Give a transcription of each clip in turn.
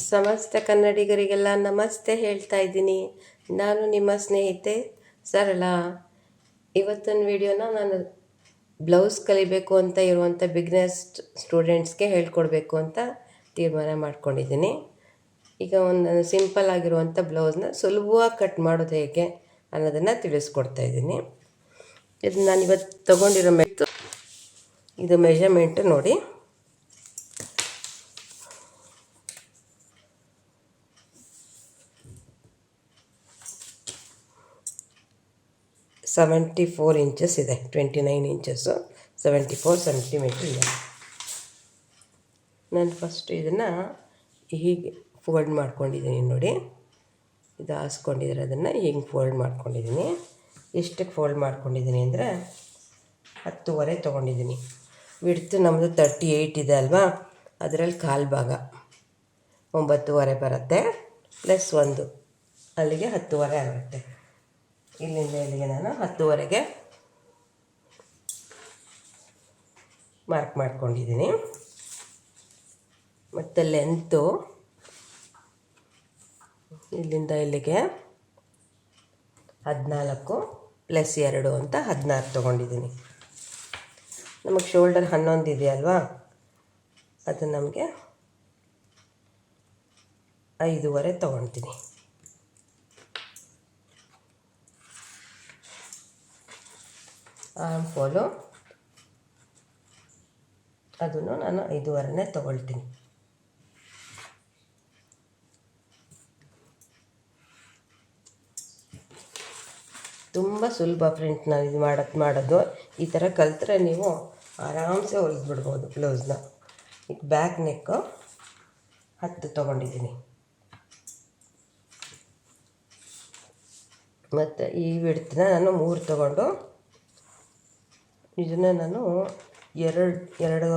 ಸಮಸ್ತ ಕನ್ನಡಿಗರಿಗೆಲ್ಲ ನಮಸ್ತೆ ಹೇಳ್ತಾ ಇದ್ದೀನಿ. ನಾನು ನಿಮ್ಮ ಸ್ನೇಹಿತೆ ಸರಳ. ಇವತ್ತಿನ ವಿಡಿಯೋನ ನಾನು ಬ್ಲೌಸ್ ಕಲಿಬೇಕು ಅಂತ ಇರುವಂಥ ಬಿಗ್ನೆಸ್ ಸ್ಟೂಡೆಂಟ್ಸ್ಗೆ ಹೇಳ್ಕೊಡ್ಬೇಕು ಅಂತ ತೀರ್ಮಾನ ಮಾಡ್ಕೊಂಡಿದ್ದೀನಿ. ಈಗ ಒಂದು ಸಿಂಪಲ್ ಆಗಿರುವಂಥ ಬ್ಲೌಸ್ನ ಸುಲಭವಾಗಿ ಕಟ್ ಮಾಡೋದು ಹೇಗೆ ಅನ್ನೋದನ್ನು ತಿಳಿಸ್ಕೊಡ್ತಾ ಇದ್ದೀನಿ. ಇದು ನಾನು ಇವತ್ತು ತೊಗೊಂಡಿರೋ ಮೆತ್ತು ಇದು ಮೆಷರ್ಮೆಂಟು ನೋಡಿ. ಸೆವೆಂಟಿ ಫೋರ್ ಇಂಚಸ್ ಇದೆ. Twenty nine inches seventy four centimetre ಇದೆ. ನಾನು ಫಸ್ಟ್ ಇದನ್ನು ಹೀಗೆ ಫೋಲ್ಡ್ ಮಾಡ್ಕೊಂಡಿದ್ದೀನಿ ನೋಡಿ. ಇದು ಹಾಸ್ಕೊಂಡಿದ್ರೆ ಅದನ್ನು ಹೀಗೆ ಫೋಲ್ಡ್ ಮಾಡ್ಕೊಂಡಿದ್ದೀನಿ ಎಷ್ಟಕ್ಕೆ ಫೋಲ್ಡ್ ಮಾಡ್ಕೊಂಡಿದ್ದೀನಿ ಅಂದರೆ ಹತ್ತುವರೆ ತೊಗೊಂಡಿದ್ದೀನಿ ವಿಡ್ತು ನಮ್ಮದು ತರ್ಟಿ ಏಯ್ಟ್ ಇದೆ ಅಲ್ವಾ? ಅದರಲ್ಲಿ ಕಾಲು ಭಾಗ ಒಂಬತ್ತುವರೆ ಬರುತ್ತೆ ಪ್ಲಸ್ ಒಂದು. ಅಲ್ಲಿಗೆ ಹತ್ತುವರೆ ಆಗುತ್ತೆ. ಇಲ್ಲಿಂದ ಇಲ್ಲಿಗೆ ನಾನು ಹತ್ತುವರೆಗೆ ಮಾರ್ಕ್ ಮಾಡ್ಕೊಂಡಿದ್ದೀನಿ. ಮತ್ತು ಲೆಂತು ಇಲ್ಲಿಂದ ಇಲ್ಲಿಗೆ ಹದಿನಾಲ್ಕು ಪ್ಲಸ್ ಎರಡು ಅಂತ ಹದಿನಾರು ತೊಗೊಂಡಿದ್ದೀನಿ. ನಮಗೆ ಶೋಲ್ಡರ್ ಹನ್ನೊಂದು ಇದೆಯಲ್ವಾ? ಅದು ನಮಗೆ ಐದೂವರೆ ತೊಗೊಳ್ತೀನಿ ಆರ್ಮ್ ಫೋಲು ಅದನ್ನು ನಾನು ಐದೂವರೆನೇ ತೊಗೊಳ್ತೀನಿ. ತುಂಬ ಸುಲಭ ಫ್ರೆಂಡ್ಸ್ ನಾವು ಇದು ಮಾಡೋದು ಮಾಡೋದು. ಈ ಥರ ಕಲ್ತ್ರೆ ನೀವು ಆರಾಮ್ಸೆ ಹೊಲಿದ್ಬಿಡ್ಬೋದು ಬ್ಲೌಸ್ನ ಈಗ ಬ್ಯಾಕ್ ನೆಕ್ಕು ಹತ್ತು ತೊಗೊಂಡಿದ್ದೀನಿ. ಮತ್ತು ಈ ವಿಡ್ತನ್ನ ನಾನು ಮೂರು ತೊಗೊಂಡು ಇದನ್ನು ನಾನು ಎರಡು ಎರಡು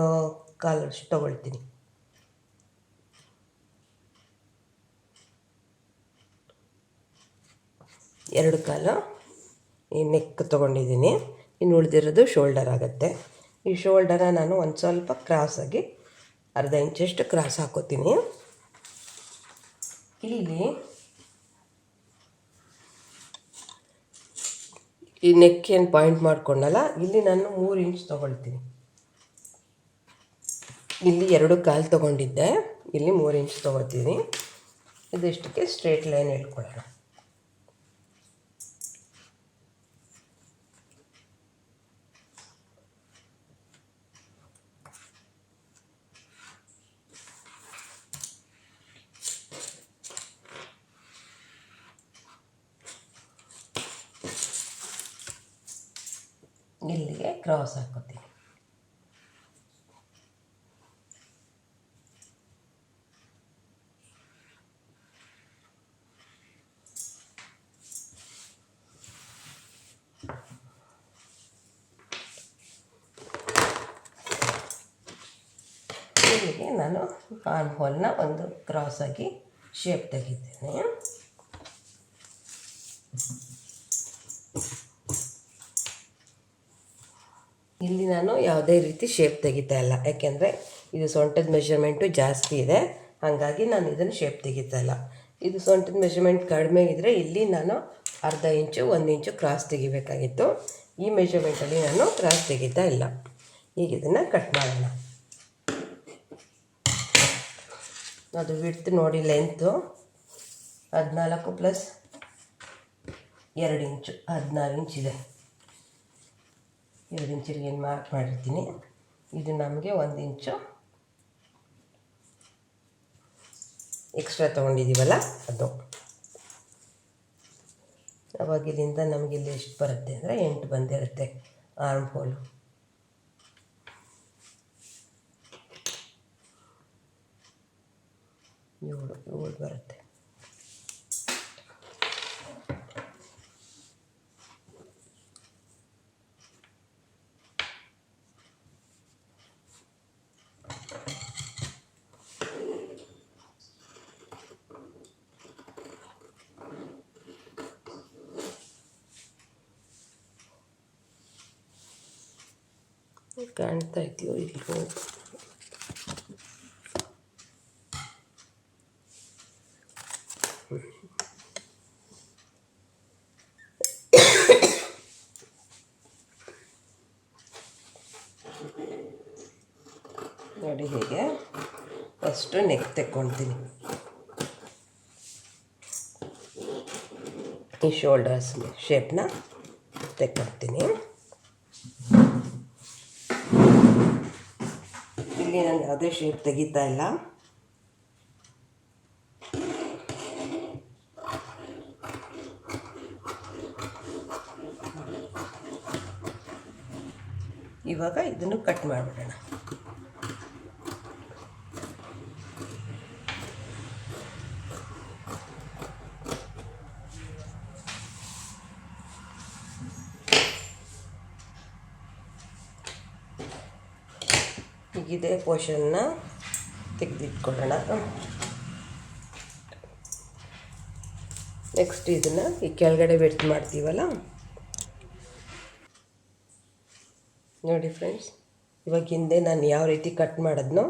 ಕಾಲಷ್ಟು ತೊಗೊಳ್ತೀನಿ. ಎರಡು ಕಾಲು ಈ ನೆಕ್ ತೊಗೊಂಡಿದ್ದೀನಿ. ಇನ್ನು ಉಳಿದಿರೋದು ಶೋಲ್ಡರ್ ಆಗುತ್ತೆ. ಈ ಶೋಲ್ಡರ ನಾನು ಒಂದು ಸ್ವಲ್ಪ ಕ್ರಾಸಾಗಿ ಅರ್ಧ ಇಂಚಷ್ಟು ಕ್ರಾಸ್ ಹಾಕೋತೀನಿ. ಇಲ್ಲಿ ಈ ನೆಕ್ ಏನು ಪಾಯಿಂಟ್ ಮಾಡಿಕೊಂಡಲ್ಲ, ಇಲ್ಲಿ ನಾನು ಮೂರು ಇಂಚ್ ತೊಗೊಳ್ತೀನಿ. ಇಲ್ಲಿ ಎರಡು ಕಾಲು ತೊಗೊಂಡಿದ್ದೆ, ಇಲ್ಲಿ ಮೂರು ಇಂಚ್ ತೊಗೋತೀನಿ ಇದಿಷ್ಟಕ್ಕೆ ಸ್ಟ್ರೇಟ್ ಲೈನ್ ಹೇಳ್ಕೊಳ್ಳೋಣ ಇಲ್ಲಿಗೆ ಕ್ರಾಸ್ ಹಾಕೋತೀನಿ ಇಲ್ಲಿಗೆ ನಾನು ಆರ್ಮ್ ಹೋಲ್ನ ಒಂದು ಕ್ರಾಸಾಗಿ ಶೇಪ್ ತೆಗಿತೇನೆ. ಇಲ್ಲಿ ನಾನು ಯಾವುದೇ ರೀತಿ ಶೇಪ್ ತೆಗಿತಾ ಇಲ್ಲ. ಯಾಕೆಂದರೆ ಇದು ಸೊಂಟದ ಮೆಷರ್ಮೆಂಟು ಜಾಸ್ತಿ ಇದೆ. ಹಾಗಾಗಿ ನಾನು ಇದನ್ನು ಶೇಪ್ ತೆಗಿತಾ ಇಲ್ಲ. ಇದು ಸೊಂಟದ ಮೆಷರ್ಮೆಂಟ್ ಕಡಿಮೆ ಇದ್ದರೆ ಇಲ್ಲಿ ನಾನು ಅರ್ಧ ಇಂಚು, ಒಂದು ಇಂಚು ಕ್ರಾಸ್ ತೆಗಿಬೇಕಾಗಿತ್ತು. ಈ ಮೆಷರ್ಮೆಂಟಲ್ಲಿ ನಾನು ಕ್ರಾಸ್ ತೆಗಿತಾ ಇಲ್ಲ. ಈಗ ಇದನ್ನು ಕಟ್ ಮಾಡೋಣ. ಅದು ವಿಡ್ತ್ ನೋಡಿ ಲೆಂತು ಹದಿನಾಲ್ಕು ಪ್ಲಸ್ ಎರಡು ಇಂಚು ಹದಿನಾರು ಇಂಚಿದೆ ಎರಡು ಇಂಚಿಗೆ ಏನು ಮಾರ್ಕ್ ಮಾಡಿರ್ತೀನಿ? ಇದು ನಮಗೆ ಒಂದು ಇಂಚು ಎಕ್ಸ್ಟ್ರಾ ತೊಗೊಂಡಿದ್ದೀವಲ್ಲ ಅದು. ಅವಾಗ ಇಲ್ಲಿಂದ ನಮಗೆ ಎಷ್ಟು ಬರುತ್ತೆ ಅಂದರೆ ಎಂಟು ಬಂದಿರುತ್ತೆ ಆರ್ಮ್ ಹೋಲು ಏಳು ಏಳು ಬರುತ್ತೆ ಕಾಣ್ತಾ ಇದೆಯೋ ಇಲ್ವೋ ನೋಡಿ ಹೀಗೆ ಫಸ್ಟು ನೆಕ್ ತೆಕ್ಕೊಳ್ತೀನಿ ಈ ಶೋಲ್ಡರ್ಸ್ ಶೇಪ್ನ ತೆಕ್ಕೊಳ್ತೀನಿ ಇಲ್ಲಿ ನಾನು ಯಾವುದೇ ಶೇಪ್ ತೆಗಿತಾ ಇಲ್ಲ. ಇವಾಗ ಇದನ್ನು ಕಟ್ ಮಾಡಿಬಿಡೋಣ. ಇದೇ ಪೋರ್ಷನ್ನ ತೆಗೆದಿಟ್ಕೊಳ್ಳೋಣ ನೆಕ್ಸ್ಟ್ ಇದನ್ನು ಈ ಕೆಳಗಡೆ ಬೆಟ್ ಮಾಡ್ತೀವಲ್ಲ? ನೋಡಿ ಫ್ರೆಂಡ್ಸ್ ಇವಾಗ ಹಿಂದೆ ನಾನು ಯಾವ ರೀತಿ ಕಟ್ ಮಾಡಿದ್ನೋ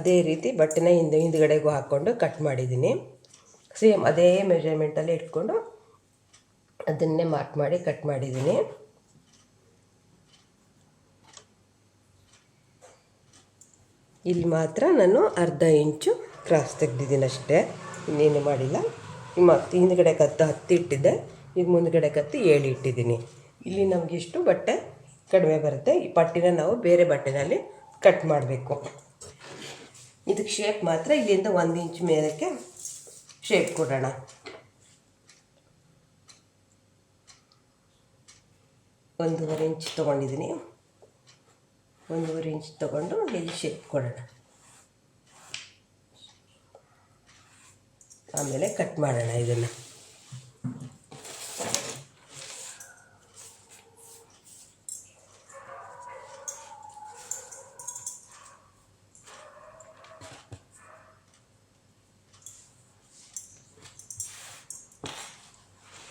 ಅದೇ ರೀತಿ ಬಟ್ಟೆನ ಹಿಂದೆ ಹಿಂದ್ಗಡೆಗೂ ಹಾಕ್ಕೊಂಡು ಕಟ್ ಮಾಡಿದ್ದೀನಿ. ಸೇಮ್ ಅದೇ ಮೆಜರ್ಮೆಂಟಲ್ಲಿ ಇಟ್ಕೊಂಡು ಅದನ್ನೇ ಮಾರ್ಕ್ ಮಾಡಿ ಕಟ್ ಮಾಡಿದ್ದೀನಿ. ಇಲ್ಲಿ ಮಾತ್ರ ನಾನು ಅರ್ಧ ಇಂಚು ಕ್ರಾಸ್ ತೆಗೆದಿದ್ದೀನಿ ಅಷ್ಟೇ. ಇನ್ನೇನು ಮಾಡಿಲ್ಲ. ಮತ್ತೆ ಹಿಂದ್ಗಡೆ ಕತ್ತು ಹತ್ತು ಇಟ್ಟಿದ್ದೆ. ಈಗ ಮುಂದ್ಗಡೆ ಕತ್ತು ಏಳು ಇಟ್ಟಿದ್ದೀನಿ. ಇಲ್ಲಿ ನಮಗೆ ಇಷ್ಟು ಬಟ್ಟೆ ಕಡಿಮೆ ಬರುತ್ತೆ. ಈ ಪಟ್ಟಿನ ನಾವು ಬೇರೆ ಬಟ್ಟೆನಲ್ಲಿ ಕಟ್ ಮಾಡಬೇಕು. ಇದಕ್ಕೆ ಶೇಪ್ ಮಾತ್ರ ಇಲ್ಲಿಂದ ಒಂದು ಇಂಚ್ ಮೇಲಕ್ಕೆ ಶೇಪ್ ಕೊಡೋಣ. ಒಂದೂವರೆ ಇಂಚ್ ತೊಗೊಂಡಿದ್ದೀನಿ. ಒಂದೂವರೆ ಇಂಚ್ ತೊಗೊಂಡು ಇಲ್ಲಿ ಶೇಪ್ ಕೊಡೋಣ. ಆಮೇಲೆ ಕಟ್ ಮಾಡೋಣ ಇದನ್ನು.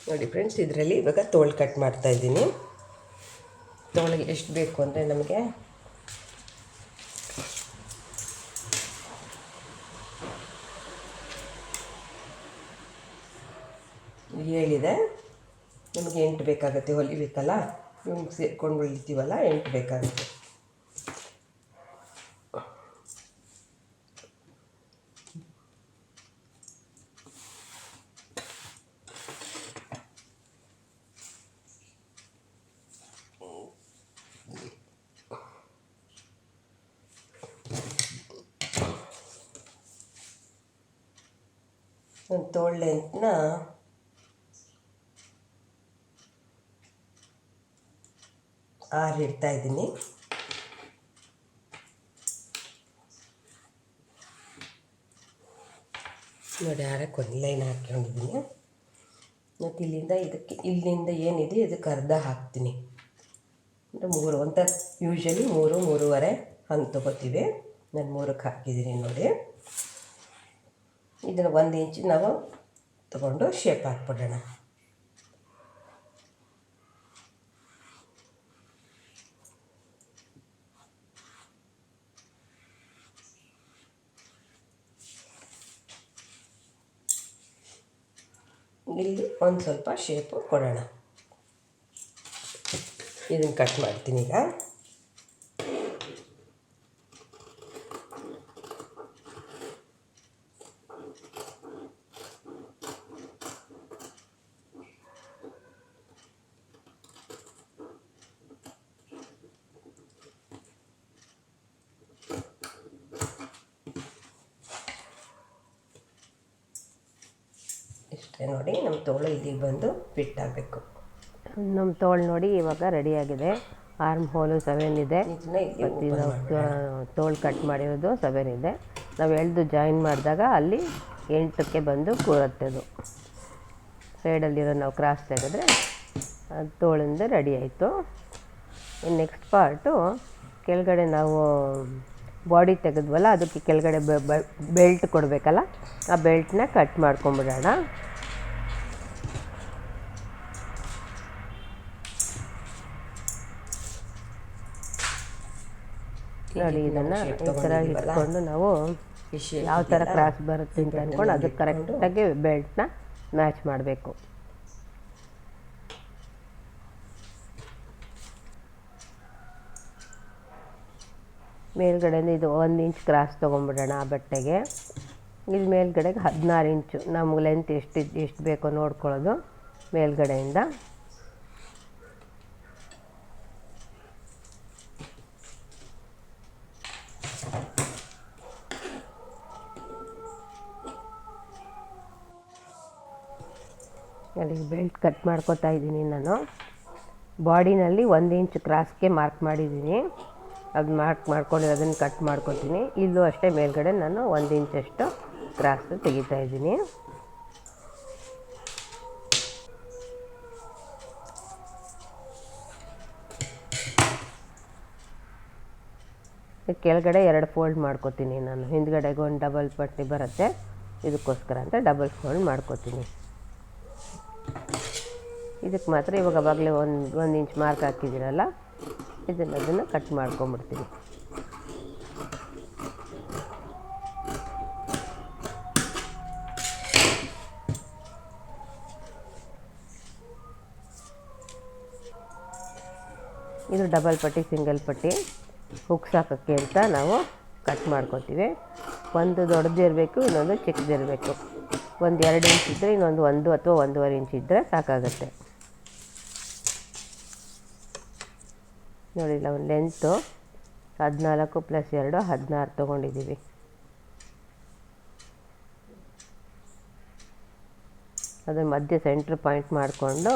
ನೋಡಿ ಫ್ರೆಂಡ್ಸ್ ಇದರಲ್ಲಿ ಇವಾಗ ತೋಳು ಕಟ್ ಮಾಡ್ತಾ ಇದ್ದೀನಿ. ತೋಳಿಗೆ ಎಷ್ಟು ಬೇಕು ಅಂದರೆ ನಮಗೆ ಹೇಳಿದೆ ನಮಗೆ ಎಂಟು ಬೇಕಾಗುತ್ತೆ ಹೊಲಿಬೇಕಲ್ಲ ನಿಮ್ಗೆ ಸೇರ್ಕೊಂಡು ಹೊಲಿತೀವಲ್ಲ ಎಂಟು ಬೇಕಾಗುತ್ತೆ. ಒಂದು ತೋಳು ಲೆಂತ್ನ ಆರು ಇಡ್ತಾ ಇದ್ದೀನಿ. ನೋಡಿ ಆರಕ್ಕೆ ಒಂದು ಲೈನ್ ಹಾಕ್ಕೊಂಡಿದ್ದೀನಿ. ಮತ್ತು ಇಲ್ಲಿಂದ ಇದಕ್ಕೆ ಇಲ್ಲಿಂದ ಏನಿದೆ, ಇದಕ್ಕೆ ಅರ್ಧ ಹಾಕ್ತೀನಿ. ಮೂರು ಅಂತ ಯೂಶಲಿ ಮೂರು, ಮೂರುವರೆ ಹಂಗೆ ತೊಗೋತೀವಿ. ನಾನು ಮೂರಕ್ಕೆ ಹಾಕಿದ್ದೀನಿ ನೋಡಿ. ಇದನ್ನು ಒಂದು ಇಂಚು ನಾವು ತಗೊಂಡು ಶೇಪ್ ಹಾಕ್ಬಿಡೋಣ. ಇಲ್ಲಿ ಒಂದು ಸ್ವಲ್ಪ ಶೇಪು ಕೊಡೋಣ. ಇದನ್ನು ಕಟ್ ಮಾಡ್ತೀನಿ ಈಗ. ಇಷ್ಟೇ ನೋಡಿ ನಮ್ಮ ತೋಳು ಇಲ್ಲಿಗೆ ಬಂದು ಫಿಟ್ ಆಗಬೇಕು. ನಮ್ಮ ತೋಳು ನೋಡಿ ಇವಾಗ ರೆಡಿಯಾಗಿದೆ ಆರ್ಮ್ ಹೋಲು ಸೆವೆನ್ ಇದೆ. ತೋಳು ಕಟ್ ಮಾಡಿರೋದು ಸೆವೆನ್ ಇದೆ. ನಾವು ಎಳೆದು ಜಾಯಿನ್ ಮಾಡಿದಾಗ ಅಲ್ಲಿ ಎಂಟಕ್ಕೆ ಬಂದು ಕೂರುತ್ತೆ ಅದು. ಸೈಡಲ್ಲಿರೋ ನಾವು ಕ್ರಾಸ್ ತೆಗೆದ್ರೆ ಅದು ತೋಳಿಂದ ರೆಡಿ ಆಯಿತು. ಇನ್ನು ನೆಕ್ಸ್ಟ್ ಪಾರ್ಟು ಕೆಳಗಡೆ ನಾವು ಬಾಡಿ ತೆಗೆದ್ವಲ್ಲ ಅದಕ್ಕೆ ಕೆಳಗಡೆ ಬೆಲ್ಟ್ ಕೊಡಬೇಕಲ್ಲ ಆ ಬೆಲ್ಟ್ನ ಕಟ್ ಮಾಡ್ಕೊಂಬಿಡೋಣ. ನೋಡಿ ಇದನ್ನು ಈ ಥರ? ಇಟ್ಕೊಂಡು ನಾವು ಯಾವ ಥರ ಕ್ರಾಸ್ ಬರುತ್ತೆ ಅಂತ ಅಂದ್ಕೊಂಡು ಅದಕ್ಕೆ ಕರೆಕ್ಟಾಗಿ ಬೆಲ್ಟ್ನ ಮ್ಯಾಚ್ ಮಾಡಬೇಕು. ಮೇಲ್ಗಡೆಯಿಂದ ಇದು ಒಂದು ಇಂಚ್ ಕ್ರಾಸ್ ತೊಗೊಂಬಿಡೋಣ ಆ ಬಟ್ಟೆಗೆ. ಇಲ್ಲಿ ಮೇಲ್ಗಡೆಗೆ ಹದಿನಾರು ಇಂಚು ನಮ್ಗೆ ಲೆಂತ್ ಎಷ್ಟು ಎಷ್ಟು ಬೇಕೋ ನೋಡ್ಕೊಳ್ಳೋದು ಮೇಲ್ಗಡೆಯಿಂದ. ಅಲ್ಲಿಗೆ ಬೆಲ್ಟ್ ಕಟ್ ಮಾಡ್ಕೊತಾ ಇದ್ದೀನಿ ನಾನು. ಬಾಡಿನಲ್ಲಿ ಒಂದು ಇಂಚ್ ಕ್ರಾಸ್ಗೆ ಮಾರ್ಕ್ ಮಾಡಿದ್ದೀನಿ. ಅದು ಮಾರ್ಕ್ ಮಾಡ್ಕೊಂಡು ಅದನ್ನು ಕಟ್ ಮಾಡ್ಕೊತೀನಿ. ಇಲ್ಲೂ ಅಷ್ಟೇ ಮೇಲ್ಗಡೆ ನಾನು ಒಂದು ಇಂಚಷ್ಟು ಕ್ರಾಸ್ ತೆಗಿತಾ ಇದ್ದೀನಿ. ಕೆಳಗಡೆ ಎರಡು ಫೋಲ್ಡ್ ಮಾಡ್ಕೋತೀನಿ ನಾನು. ಹಿಂದ್ಗಡೆಗೆ ಒಂದು ಡಬಲ್ ಪಟ್ಟಿ ಬರುತ್ತೆ. ಇದಕ್ಕೋಸ್ಕರ ಅಂತ ಡಬಲ್ ಫೋಲ್ಡ್ ಮಾಡ್ಕೊತೀನಿ. ಇದಕ್ಕೆ ಮಾತ್ರ ಇವಾಗ ಅವಾಗಲೇ ಒಂದು ಒಂದು ಇಂಚ್ ಮಾರ್ಕ್ ಹಾಕಿದ್ದೀರಲ್ಲ? ಇದನ್ನು ಅದನ್ನು ಕಟ್ ಮಾಡ್ಕೊಂಬಿಡ್ತೀನಿ. ಇದು ಡಬಲ್ ಪಟ್ಟಿ ಸಿಂಗಲ್ ಪಟ್ಟಿ ಹುಕ್ಸ್ ಹಾಕೋಕ್ಕೆ ಅಂತ ನಾವು ಕಟ್ ಮಾಡ್ಕೊತೀವಿ. ಒಂದು ದೊಡ್ಡದಿರಬೇಕು ಇನ್ನೊಂದು ಚಿಕ್ಕದಿರಬೇಕು ಒಂದು ಎರಡು ಇಂಚ್ ಇದ್ದರೆ ಇನ್ನೊಂದು ಒಂದು ಅಥವಾ ಒಂದೂವರೆ ಇಂಚ್ ಇದ್ದರೆ ಸಾಕಾಗುತ್ತೆ. ನೋಡಿ ಒಂದು ಲೆಂತು ಹದಿನಾಲ್ಕು ಪ್ಲಸ್ ಎರಡು, ಹದಿನಾರು ತೊಗೊಂಡಿದ್ದೀವಿ. ಅದರ ಮಧ್ಯೆ ಸೆಂಟ್ರ್ ಪಾಯಿಂಟ್ ಮಾಡಿಕೊಂಡು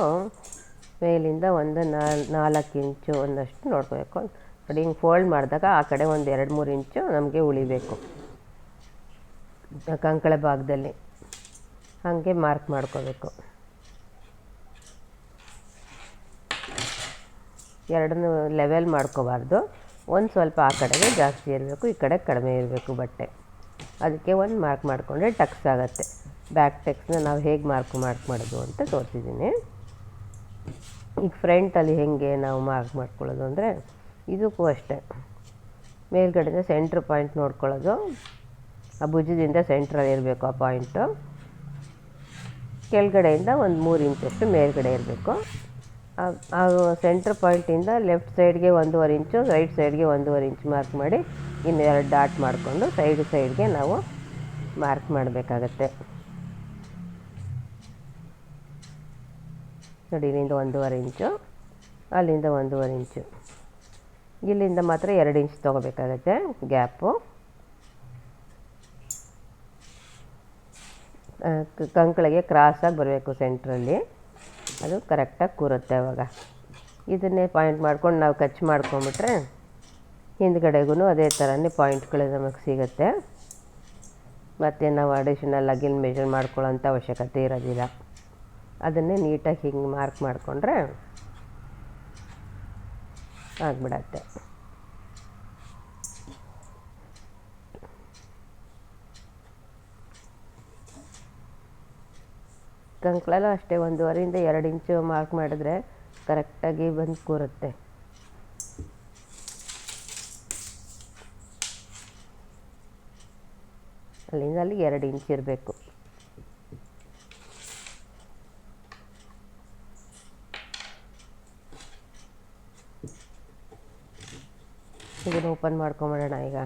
ಮೇಲಿಂದ ಒಂದು ನಾಲ್, ನಾಲ್ಕು ಇಂಚು ಒಂದಷ್ಟು ನೋಡ್ಕೋಬೇಕು ನೋಡಿ, ಹಿಂಗೆ ಫೋಲ್ಡ್ ಮಾಡಿದಾಗ ಆ ಕಡೆ ಒಂದು ಎರಡು, ಮೂರು ಇಂಚು ನಮಗೆ ಉಳಿಬೇಕು. ಕಂಕಳ ಭಾಗದಲ್ಲಿ. ಹಾಗೆ ಮಾರ್ಕ್ ಮಾಡ್ಕೋಬೇಕು. ಎರಡನ್ನೂ ಲೆವೆಲ್ ಮಾಡ್ಕೋಬಾರ್ದು. ಒಂದು ಸ್ವಲ್ಪ ಆ ಕಡೆಗೆ ಜಾಸ್ತಿ ಇರಬೇಕು, ಈ ಕಡೆ ಕಡಿಮೆ ಇರಬೇಕು ಬಟ್ಟೆ. ಅದಕ್ಕೆ ಒಂದು ಮಾರ್ಕ್ ಮಾಡಿಕೊಂಡ್ರೆ ಟಕ್ಸ್ ಆಗುತ್ತೆ. ಬ್ಯಾಕ್ ಟೆಕ್ಸ್ನ ನಾವು ಹೇಗೆ ಮಾರ್ಕ್ ಮಾರ್ಕ್ ಮಾಡೋದು ಅಂತ ತೋರಿಸಿದ್ದೀನಿ ಈಗ ಫ್ರಂಟಲ್ಲಿ ಹೇಗೆ ನಾವು ಮಾರ್ಕ್ ಮಾಡ್ಕೊಳ್ಳೋದು ಅಂದರೆ, ಇದಕ್ಕೂ ಅಷ್ಟೇ. ಮೇಲ್ಗಡೆಯಿಂದ ಸೆಂಟ್ರ್ ಪಾಯಿಂಟ್ ನೋಡ್ಕೊಳ್ಳೋದು. ಆ ಭುಜದಿಂದ ಸೆಂಟ್ರಲ್ಲಿ ಇರಬೇಕು ಆ ಪಾಯಿಂಟು ಕೆಳಗಡೆಯಿಂದ ಒಂದು ಮೂರು ಇಂಚಷ್ಟು ಮೇಲ್ಗಡೆ ಇರಬೇಕು. ಆ ಸೆಂಟ್ರ್ ಪಾಯಿಂಟಿಂದ ಲೆಫ್ಟ್ ಸೈಡ್ಗೆ ಒಂದೂವರೆ ಇಂಚು ರೈಟ್ ಸೈಡ್ಗೆ ಒಂದೂವರೆ ಇಂಚು ಮಾರ್ಕ್ ಮಾಡಿ ಇನ್ನು ಎರಡು ಡಾಟ್ ಮಾಡಿಕೊಂಡು ಸೈಡ್ ಸೈಡ್ಗೆ ನಾವು ಮಾರ್ಕ್ ಮಾಡಬೇಕಾಗತ್ತೆ. ನೋಡಿ, ಇಲ್ಲಿಂದ ಒಂದೂವರೆ ಇಂಚು ಅಲ್ಲಿಂದ ಒಂದೂವರೆ ಇಂಚು ಇಲ್ಲಿಂದ ಮಾತ್ರ ಎರಡು ಇಂಚ್ ತೊಗೋಬೇಕಾಗತ್ತೆ ಗ್ಯಾಪು ಕಂಕಳಿಗೆ ಕ್ರಾಸಾಗಿ ಬರಬೇಕು ಸೆಂಟ್ರಲ್ಲಿ ಅದು ಕರೆಕ್ಟಾಗಿ ಕೂರುತ್ತೆ ಅವಾಗ ಇದನ್ನೇ ಪಾಯಿಂಟ್ ಮಾಡ್ಕೊಂಡು ನಾವು ಕಚ್ ಮಾಡ್ಕೊಂಬಿಟ್ರೆ ಹಿಂದ್ಗಡೆಗೂ ಅದೇ ಥರನೇ ಪಾಯಿಂಟ್ಗಳು ನಮಗೆ ಸಿಗುತ್ತೆ. ಮತ್ತು ನಾವು ಅಡಿಷನಲ್ ಆಗಿ ಮೆಜರ್ ಮಾಡ್ಕೊಳ್ಳೋಂಥ ಅವಶ್ಯಕತೆ ಇರೋದಿಲ್ಲ. ಅದನ್ನೇ ನೀಟಾಗಿ ಹಿಂಗೆ ಮಾರ್ಕ್ ಮಾಡಿಕೊಂಡ್ರೆ ಆಗಿಬಿಡತ್ತೆ. ಕಂಕ್ಳಲ್ಲೂ ಅಷ್ಟೇ ಒಂದೂವರೆಯಿಂದ ಎರಡು ಇಂಚು ಮಾರ್ಕ್ ಮಾಡಿದ್ರೆ ಕರೆಕ್ಟಾಗಿ ಬಂದು ಕೂರುತ್ತೆ. ಅಲ್ಲಿಂದ ಅಲ್ಲಿ ಎರಡು ಇಂಚ್ ಇರಬೇಕು. ಇದನ್ನು ಓಪನ್ ಮಾಡ್ಕೊಂಬಿಡೋಣ ಈಗ.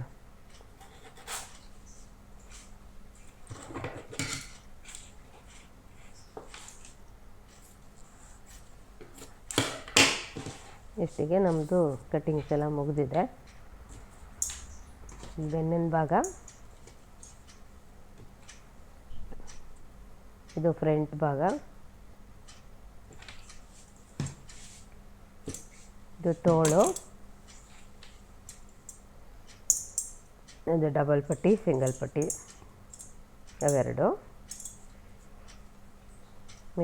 ಇಷ್ಟಿಗೆ ನಮ್ಮದು ಕಟ್ಟಿಂಗ್ಸ್ ಎಲ್ಲ ಮುಗಿದಿದೆ. ಬೆನ್ನಿನ ಭಾಗ. ಇದು ಫ್ರಂಟ್ ಭಾಗ. ಇದು ತೋಳು. ಇದು ಡಬಲ್ ಪಟ್ಟಿ ಸಿಂಗಲ್ ಪಟ್ಟಿ. ಅವೆರಡು.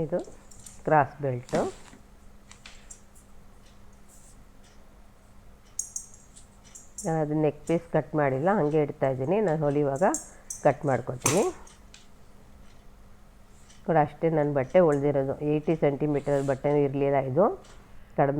ಇದು ಕ್ರಾಸ್ ಬೆಲ್ಟು ನಾನು ಅದು ನೆಕ್ ಪೀಸ್ ಕಟ್ ಮಾಡಿಲ್ಲ, ಹಾಗೆ ಇಡ್ತಾ ಇದ್ದೀನಿ. ನಾನು ಹೊಲಿಯುವಾಗ ಕಟ್ ಮಾಡ್ಕೊತೀನಿ. ಕೂಡ ಅಷ್ಟೇ ನನ್ನ ಬಟ್ಟೆ ಉಳಿದಿರೋದು. ಏಯ್ಟಿ ಸೆಂಟಿಮೀಟರ್ ಬಟ್ಟೆನೂ ಇರಲಿಲ್ಲ ಇದು. ಕಡಿಮೆ